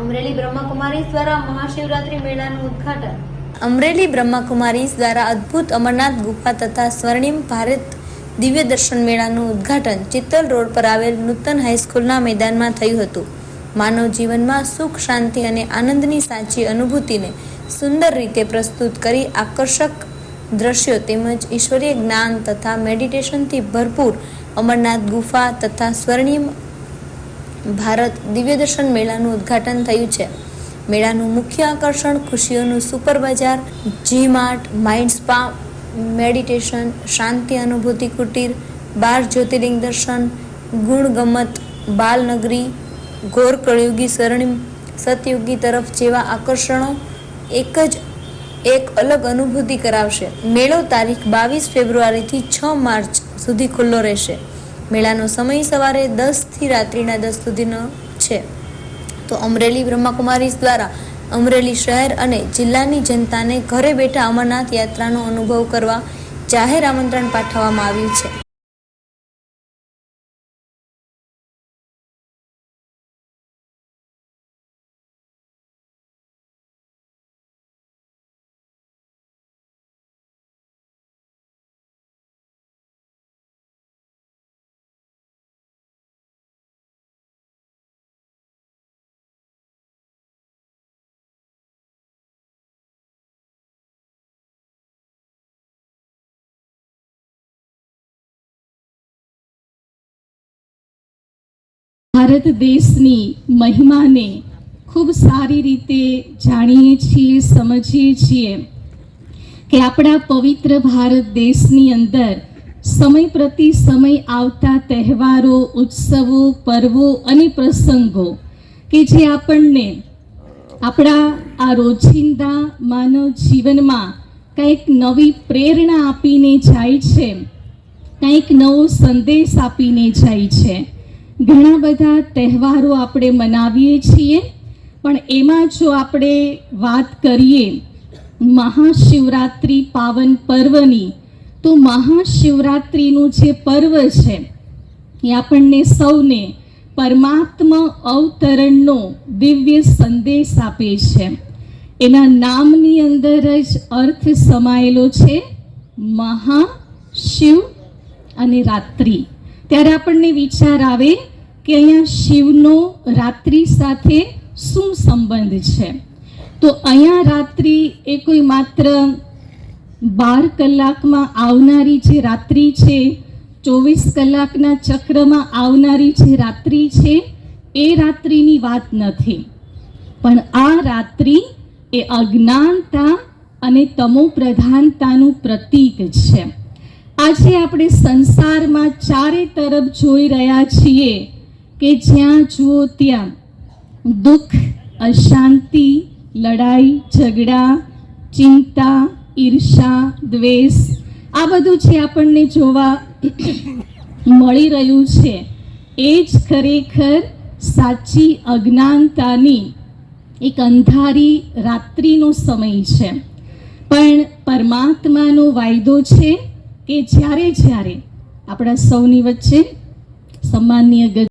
અમરેલી બ્રહ્માકુમારી દ્વારા મહાશિવરાત્રી મેળાનું ઉદ્ઘાટન. અમરેલી બ્રહ્માકુમારી દ્વારા અદ્ભુત અમરનાથ ગુફા તથા સ્વર્ણિમ ભારત દિવ્ય દર્શન મેળાનું ઉદ્ઘાટન ચિત્તલ રોડ પર આવેલ નૂતન હાઈસ્કૂલના મેદાનમાં થયું હતું. માનવ જીવનમાં સુખ, શાંતિ અને આનંદની સાચી અનુભૂતિને સુંદર રીતે પ્રસ્તુત કરી આકર્ષક દ્રશ્યો તેમજ ઈશ્વરીય જ્ઞાન તથા મેડિટેશનથી ભરપૂર અમરનાથ ગુફા તથા સ્વર્ણિમ ભારત દિવ્ય દર્શન મેળાનું ઉદ્ઘાટન થયું છે. મેળાનું મુખ્ય આકર્ષણ ખુશીઓનું super bazaar G mart mind spa meditation શાંતિ અનુભૂતિ કુટીર, બાર જ્યોતિર્લિંગ દર્શન ગુણ ગમત બાલનગરી, ઘોર કળયુગી સરણી સતયુગી તરફ જેવા આકર્ષણો એક જ એક અલગ અનુભૂતિ કરાવશે. મેળો તારીખ બાવીસ ફેબ્રુઆરીથી છ માર્ચ સુધી ખુલ્લો રહેશે. મેળાનો સમય સવારે દસથી રાત્રિના દસ સુધીનો છે. તો અમરેલી બ્રહ્માકુમારી દ્વારા અમરેલી શહેર અને જિલ્લાની જનતાને ઘરે બેઠા અમરનાથ યાત્રાનો અનુભવ કરવા જાહેર આમંત્રણ પાઠવવામાં આવ્યું છે. ભારત દેશની મહિમાને ખૂબ સારી રીતે જાણીએ છીએ, સમજીએ છીએ કે આપણા પવિત્ર ભારત દેશની અંદર સમય પ્રતિ સમય આવતા તહેવારો, ઉત્સવો, પર્વો અને પ્રસંગો કે જે આપણને આપણા આ રોજિંદા માનવ જીવનમાં કંઈક નવી પ્રેરણા આપીને જાય છે, કંઈક નવો સંદેશ આપીને જાય છે. ઘણા બધા તહેવારો આપણે મનાવીએ છીએ, પણ એમાં જો આપણે વાત કરીએ મહાશિવરાત્રિ પાવન પર્વની, તો મહાશિવરાત્રિનું જે પર્વ છે, એ આપણને સૌને પરમાત્મા અવતરણનો દિવ્ય સંદેશ આપે છે. એના નામની અંદર જ અર્થ સમાયેલો છે મહાશિવ અને રાત્રિ. ત્યારે આપણને વિચાર આવે કે અહીંયા શિવનો રાત્રિ સાથે શું સંબંધ છે? તો અહીંયા રાત્રિ એ કોઈ માત્ર બાર કલાકમાં આવનારી જે રાત્રિ છે, ચોવીસ કલાકના ચક્રમાં આવનારી જે રાત્રિ છે, એ રાત્રિની વાત નથી. પણ આ રાત્રિ એ અજ્ઞાનતા અને તમો પ્રધાનતાનું પ્રતીક છે. આજે આપણે સંસારમાં ચારે તરફ જોઈ રહ્યા છીએ કે જ્યાં જુઓ ત્યાં દુઃખ, અશાંતિ, લડાઈ, ઝઘડા, ચિંતા, ઈર્ષા, દ્વેષ, આ બધું જે આપણને જોવા મળી રહ્યું છે, એ જ ખરેખર સાચી અજ્ઞાનતાની એક અંધારી રાત્રિનો સમય છે. પણ પરમાત્માનો વાયદો છે કે જ્યારે જ્યારે આપણા સૌની વચ્ચે સન્માનીય